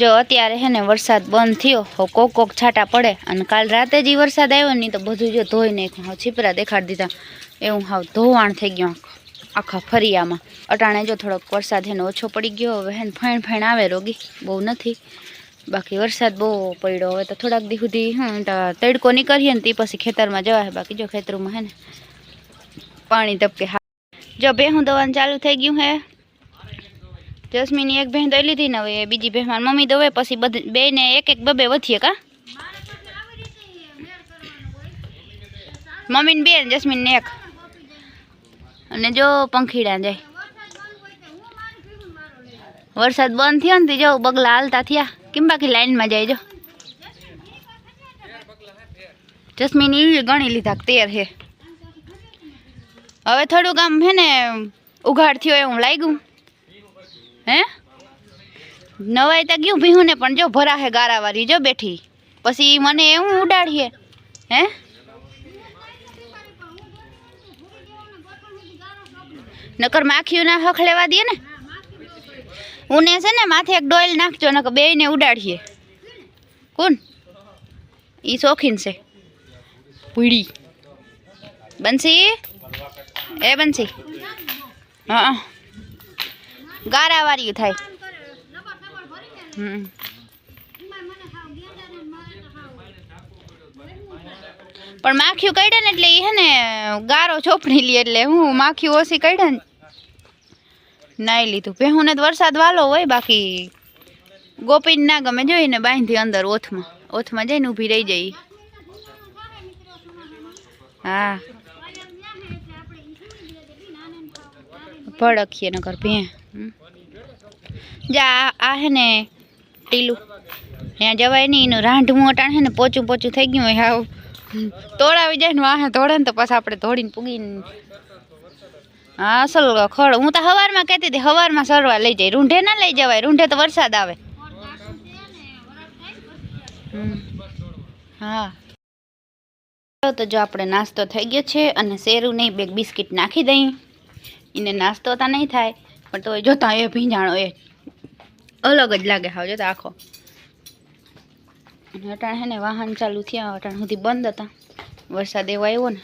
જો અત્યારે હે ને વરસાદ બંધ થયો, હો કોક કોક છાંટા પડે અને કાલ રાતે જ વરસાદ આવ્યો ને, તો બધું જો ધોઈ નાખ્યું. હાવ છીપરા દેખાડી દીધા. એવું હાવ ધોવાણ થઈ ગયું આખા ફરિયામાં. અટાણે જો થોડોક વરસાદ હેને ઓછો પડી ગયો, હવે હેન ફેણ ફેણ આવે રોગી. બહુ નથી. બાકી વરસાદ બહુ પડ્યો. હવે તો થોડાક દી સુધી તો, તડકો નીકળીએ ને તે પછી ખેતરમાં જવાય બાકી જો ખેતરમાં હે ને પાણી તપકે હા જો ભેહું દવાનું ચાલુ થઈ ગયું હે. જસ્મીની એક ભેં દઈ લીધી ને હવે બીજી ભેં મારી મમ્મી દવે, પછી બધી બે ને એક એક બબે વધીએ કા? મમ્મીને બે ને જસ્મીનને એક. અને જો પંખીડા જાય. વરસાદ બંધ થયો ને તે જો બગલા હાલતા થયા. કેમ બાકી લાઈનમાં જાય જો? જસ્મીન ઈ ગણી લીધા કે તેર હે. હવે થોડુંક આમ હે ને ઉઘાડ થયો એવું લાગ્યું. હે? નવાઈ તો ગયું ભીહું ને પણ જો ભરા હે ગારાવાળી, જો બેઠી. પછી મને એવું ઉડાડીએ, હે? નકર માખીઓ ના હખ લેવા દે ને. ઉને છે ને માથે એક ડોઈલ નાખજો, નકર બેયને ઉડાડીએ. કોણ એ શોખીન છે. પૂડી બનસી એ બનસી હા. ગારાવાળી થાય. પણ માખીઓ કાઢે ને એટલે એ હે ને ગારો ચોપડી લે એટલે હું માખીઓ ઓછી કાઢે ને. નાઈ લીધું. ભેહું ને વરસાદ વાલો હોય, બાકી ગોપીને ના ગમે. જોઈને બાંધી અંદર ઓથમાં. ઓથમાં જઈને ઊભી રહી જાય ઈ. હા. ભડકીએ નગર ભે. જા, આ- હે ને ટીલું. ત્યાં જવાય નહીં, એનું રાંઢવું અટાણ હે ને પોચું પોચું થઈ ગયું હોય આવું તોડાવી જાય ને વાહે તોડે ને તો પાછા આપણે તોડીને પૂગીને. હા અસલ ખડ. હું તો હવારમાં કહેતી હતી, હવારમાં સરવા લઈ જાય. રૂંઢે ના લઈ જવાય, રૂંઢે તો વરસાદ આવે. હા. તો જો આપણે નાસ્તો થઈ ગયો છે અને શેરું નહીં, બે બિસ્કિટ નાખી દઈ. એને નાસ્તો તો નહીં થાય, પણ તો જોતા એ ભીંજાણો એ. અલગ જ લાગે હાવ જોતા આખો. અટાણ હે ને વાહન ચાલુ થયા અટાણ સુધી બંધ હતા. વરસાદ એવો આવ્યો ને.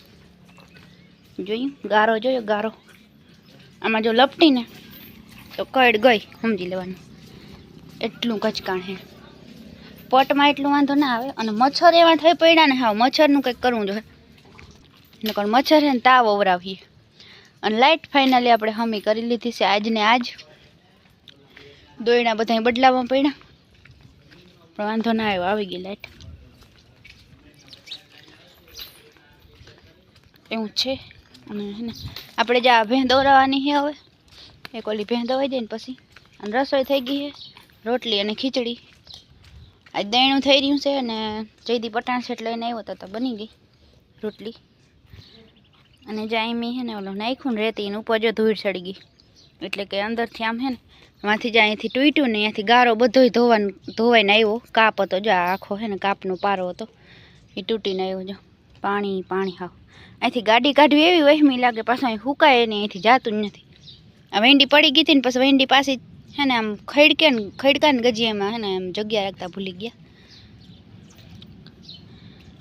જોયું? ગારો જોયો, ગારો. આમાં જો લપટીને, તો કડ ગઈ, સમજી લેવાનું. એટલું કચકાણ હે. પટમાં એટલું વાંધો ના આવે, અને મચ્છર એવા થઈ પડ્યા ને હા મચ્છરનું કંઈક કરવું જોઈએ. નકર મચ્છર હે ને તાવ ઓવરાવીએ અને લાઇટ ફાઇનલી આપણે હમી કરી લીધી છે, આજને આજ. દોયણા બધા બદલાવવા પડ્યા. પણ વાંધો ના આવ્યો, આવી ગઈ લાઈટ. એવું છે. અને હે આપણે જે આ ભેં દોરાવાની છે હવે, એક ઓલી ભેં દવાઈ જાય ને પછી, અને રસોઈ થઈ ગઈ છે, રોટલી અને ખીચડી. આજ દહીણું થઈ રહ્યું છે અને જયદી પટાણ સેટ લઈને આવ્યો તો બની ગઈ રોટલી. અને જ્યાં એમ છે ને, ઓલું નાખ્યું ને રેતી ઉપર જો ધૂળ ચડી ગઈ. એટલે કે અંદરથી આમ હે ને માંથી જ અહીંથી તૂટ્યું ને અહીંયાથી ગારો બધોય ધોવાનું, ધોવાઈને આવ્યો. કાપ હતો જો આખો હે ને, કાપનો પારો હતો. એ તૂટીને આવ્યો જો. પાણી પાણી હાવ. અહીંથી ગાડી કાઢવી એવી વહેમી લાગે, પાછું અહીં હુકાય ને અહીંથી જાતું જ નથી. આ વેંડી પડી ગઈ હતી ને, પછી વેંડી પાસે હે ને, આમ ખડકે ને, ખડકા ને ગજીયામાં હે ને, આમ જગ્યા રાખતા ભૂલી ગયા.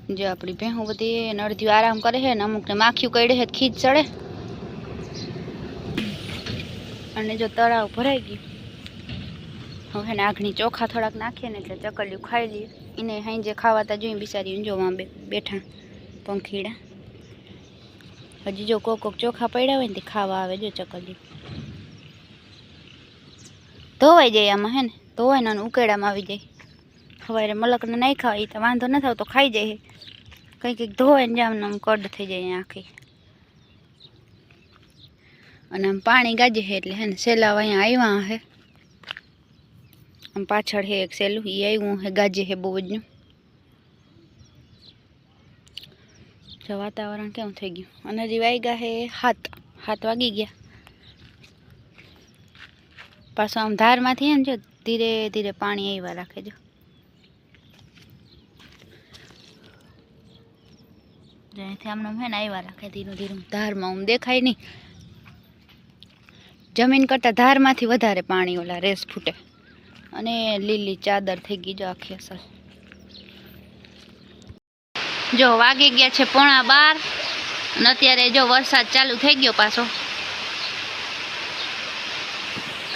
જો આપણી ભેહું બધી અડધી આરામ કરે છે ને, અમુકને માખીયું કડે છે ખીજ ચડે. અને જો તળાવ ભરાઈ ગયું, હવે એને ચોખા થોડાક નાખીએ ને એટલે ચકલિયું ખાઈ લઈએ એને હાંજે ખાવાતા જોઈએ બિચારી ઊંઝોમાં બેઠા પંખીડા. હજી જો કોક કોક ચોખા પડ્યા હોય ને તે ખાવા આવે જો ચકલિયું ધોવાઈ જાય આમાં હે ને ધોવાય ને ઉકેડામાં આવી જાય. સવારે મલકને નહીં ખાવા એ તો વાંધો નથી તો ખાઈ જાય કંઈક કંઈક ધોવાય ને જામ ને આમ કડ થઈ જાય આખી. અને આમ પાણી ગાજે છે એટલે હે ને સેલાવ અહીંયા આવ્યા હે. આમ પાછળ હે એક સેલું એ આવ્યું હે, ગાજે હે બહુ જ. જો વાતાવરણ કેવું થઈ ગયું. અને હજી વાગ્યા હે હાથ હાથ વાગી ગયા. પાછું આમ ધારમાંથી હે ને જો ધીરે ધીરે પાણી આવ્યા રાખે જો. જ્યાંથી આમને આમ હે ને આવ્યા રાખે ધીરું ધીરું. ધારમાં આમ દેખાય નહીં. જમીન કરતાં ધારમાંથી વધારે પાણી ઓલા રેસ ફૂટે. અને લીલી ચાદર થઈ ગઈ જો આખી અસર જો વાગી ગયા છે પોણા બાર અને અત્યારે જો વરસાદ ચાલુ થઈ ગયો પાછો.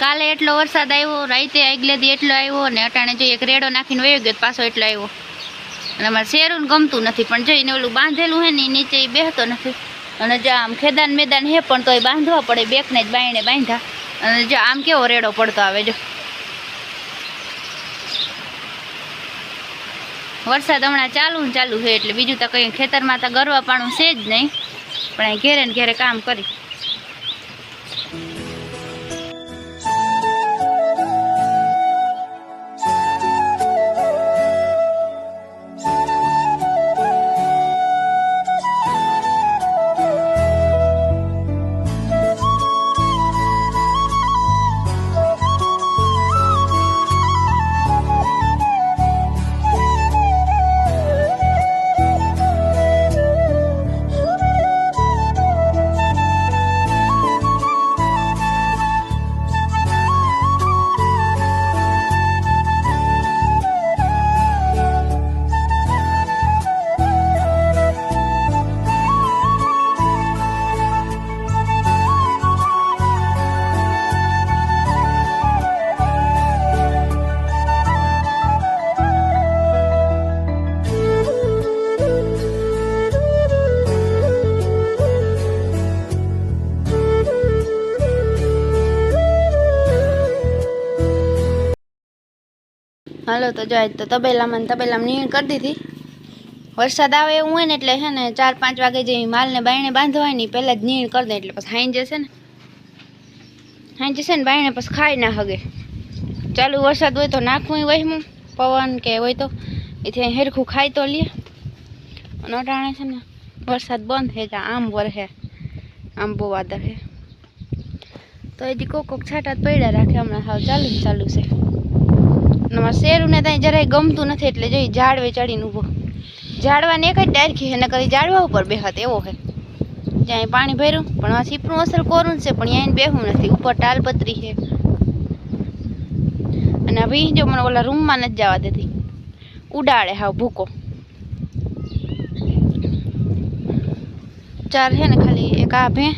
કાલે એટલો વરસાદ આવ્યો રાતે આગલેથી એટલો આવ્યો અને અટાણે જો એક રેડો નાખીને વયો ગયો પાછો એટલો આવ્યો. અને અમારે શેરું ગમતું નથી, પણ જોઈને ઓલું બાંધેલું હે ને નીચે એ બેહતો નથી. અને જો આમ ખેદાન મેદાન હે પણ તોય બાંધવા પડે, બેકને જ બાયણે બાંધ્યા અને જો આમ કેવો રેડો પડતો આવે, જો. વરસાદ હમણાં ચાલુ ચાલુ છે એટલે બીજું તો કંઈ ખેતરમાં તો ગરવા પાણું છે જ નહીં. પણ અહીં ઘેરે ને ઘેરે કામ કરી. હાલો તો જાય તો તબેલામાં તબેલામાં નીણ કરી દીધી. વરસાદ આવે એવું હોય ને એટલે છે ને ચાર પાંચ વાગે જે માલને બાયણે બાંધવાય ને પહેલાં જ નીણ કરી દે, એટલે પછી હાઈ જશે ને. હાઈ જશે ને બાયણે પછી ખાઈ ના હગે. ચાલુ વરસાદ હોય તો નાખવું વહેમું, પવન કે હોય તો. એથી હેરખું ખાઈ તો લે. અને અટાણે છે ને વરસાદ બંધ હે આમ વરહે, આમ બહુ વાદળ હે. તો હજી કોક કોક છાંટા પડ્યા રાખે, હમણાં હાવ ચાલુ ચાલુ છે. નવા શેરુને ત્યાં જરાય ગમતું નથી એટલે જોઈ ઝાડવે ચડીને ઊભો. ઝાડવાને એક જ ડાયરખી એને કરી ઝાડવા ઉપર બેહત, એવો છે. જ્યાં પાણી ભર્યું, પણ આ સીપનું અસર કોરું છે, પણ અહીંયા બેહું નથી. ઉપર ટાલપત્રી છે. અને ભી જો મને ઓલા રૂમમાં નથી જવા દેતી. ઉડાડે હાવ ભૂકો. ચાર છે ને ખાલી એક આ ભે,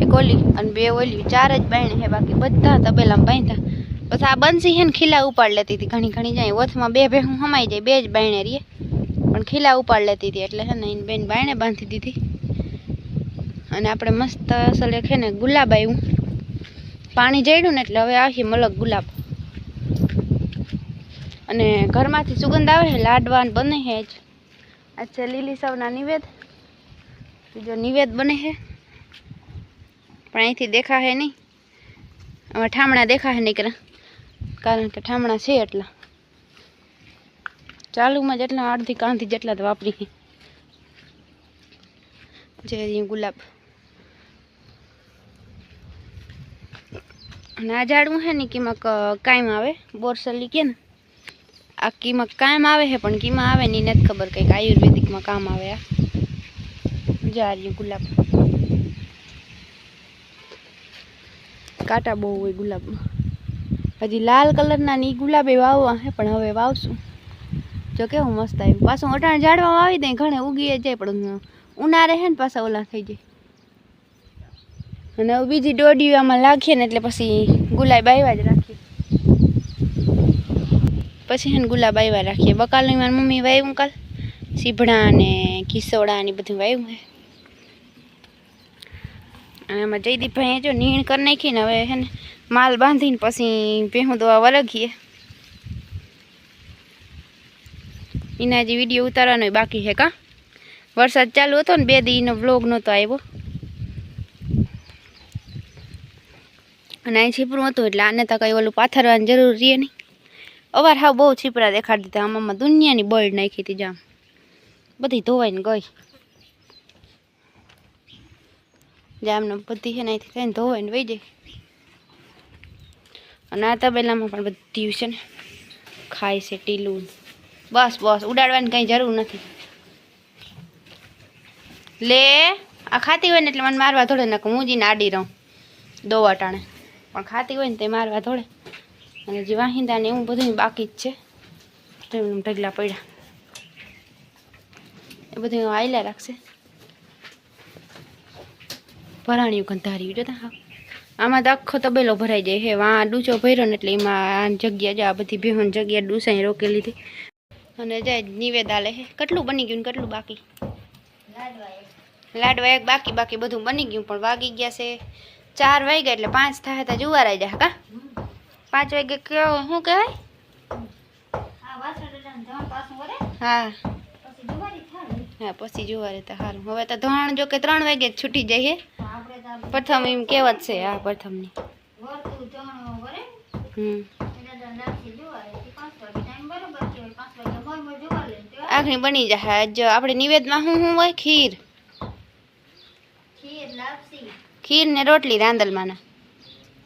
એક ઓલી અને બે ઓલી, ચાર જ બાયણે છે, બાકી બધા તબેલામાં બાંધ્યા. પછી આ બંસી છે ને ખીલા ઉપાડ લેતી હતી. ઘણી ઘણી જાય. ઓથમાં બે ભેહું હમાઈ જાય. બે જ બાયણે રીએ પણ ખીલા ઉપાડ લેતી હતી. એટલે છે ને એને બેન બાયણે બાંધી દીધી. અને આપણે મસ્ત અસલ છે ને ગુલાબ આવ્યું પાણી જડ્યું ને એટલે હવે આખી મલક ગુલાબ. અને ઘરમાંથી સુગંધ આવે છે લાડવા બને છે જ. આ લીલી સવના નિવેદ. બીજો નિવેદ બને છે. પણ અહીંથી દેખાશે નહીં. હવે ઠામણા દેખાશે કે કારણ કે ઠામણા છે એટલા. ચાલુમાં જેટલા અડધી કાંધી જેટલા તો વાપરી જે ગુલાબ. અને આ ઝાડવું છે ને કીમાં કાયમ આવે બોરસલી કે ને. આ કીમાં કાયમ આવે છે પણ કીમાં આવે ને નથી ખબર કંઈક આયુર્વેદિકમાં કામ આવે આ. જા ગુલાબ. કાંટા બહુ હોય ગુલાબમાં. હજી લાલ કલરના ની ગુલાબે વાવવા હે, પણ હવે વાવશું. જો કેવું મસ્ત આવ્યું પાછું અટાણ ઝાડવા વાવી દે ઘણે ઉગી જાય, પણ ઉનાળે હે ને પાછા ઓલા થઈ જાય. અને બીજી દોડીઓ આમાં લાગીએ ને એટલે પછી ગુલાબ આવ્યા જ રાખીએ. પછી હે ને ગુલાબ આવ્યા રાખીએ. બકાલની મારી મમ્મી વાવ્યું કાલ. સીભડા ને કિસોડા ને બધું વાવ્યું હે. અને એમાં જયદીપભાઈએ જો નીણ કરી નાખીને હવે હે ને માલ બાંધીને પછી ભેહું દવા વળગીએ. એના જે વીડિયો ઉતારવાનો બાકી છે, કા? વરસાદ ચાલુ હતો ને, બે દીનો વ્લોગ નહોતો આવ્યો. અને અહીં છીપરું હતું એટલે આને તો કંઈ ઓલું પાથરવાની જરૂર રહે નહીં. અવાર હાવ બહુ છીપરા દેખાડી દીધા, આમાં દુનિયાની બળ નાખી હતી જામ. બધી ધોવાઈને ગઈ. જામને બધી છે ને અહીંથી થઈને ધોવાઈને વહી જાય અને આ તબેલામાં પણ બધી છે ને. ખાય છે, ટીલું. બસ બસ, ઉડાડવાની કંઈ જરૂર નથી. લે, આ ખાતી હોય ને એટલે મને મારવા થોડે નાખું હું જઈને આડી રહું દોવા ટાણે. પણ ખાતી હોય ને તે મારવા થોડે અને જે વાહિંદા ને એવું બધું બાકી જ છે. ઢગલા પડ્યા. એ બધું આયલા રાખશે. ભરાણિયું કંધારી જોતા હા. આમાં તો આખો તબેલો ભરાઈ જાય હે વા ડૂચો ભર્યો ને એટલે એમાં આ જગ્યા જ આ બધી બેહોન જગ્યા ડૂસાઈ રોકેલી હતી અને જાય નિવેદા લે હે કેટલું બની ગયું ને કેટલું બાકી? લાડવા એક બાકી બાકી બધું બની ગયું પણ વાગી ગયા છે ચાર વાગ્યા એટલે પાંચ થાય તો જુવાર આવી જાય કા પાંચ વાગે કયો શું કહેવાય? હા હા. પછી જુવારે તો સારું હવે તો ધોણ જો કે ત્રણ વાગે છૂટી જાય હે પ્રથમ એમ કહેવત છે આ પ્રથમની. આખની બની જાય જો આપણે નિવેદમાં શું શું હોય? ખીર. ખીર ને રોટલી રાંદલમાંના.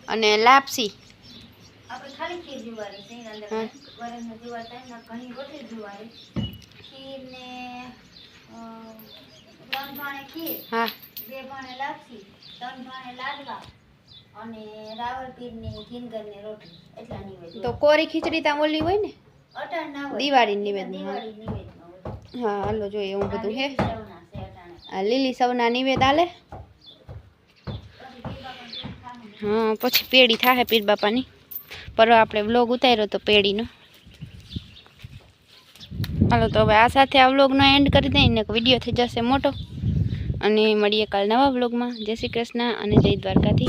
અને લાપસી. ખીર ને ઘણી રોટલી જુવારી ખીર ને અ, ત્રણ ભાણે ખીર હા બે ભાણે લાપસી ત્રણ ભાણે લાડવા અને રાવલપીરની કિનગરની રોટલી એટલા નિવેદ તો કોરી ખીચડી ત્યાં ઓલી હોય ને અટાણ ના હોય દિવાળી નિવેદમાં દિવાળી નિવેદમાં હોય હા હાલો જોઈએ એવું બધું હે આ સવના છે અટાણે આ લીલી સવના નિવેદ આલે પછી પીર બાપાનું દૂધ ખાવાનું. હા પછી પેઢી થાય પીર બાપાની પર આપણે વ્લોગ ઉતાર્યો તો પેઢીનો હાલો તો હવે આ સાથે આ વ્લોગનો એન્ડ કરી દઈએ ને વીડિયો થઈ જશે મોટો. અને મળીએ કાલ નવા બ્લોગમાં જય શ્રી કૃષ્ણ અને જય દ્વારકાથી.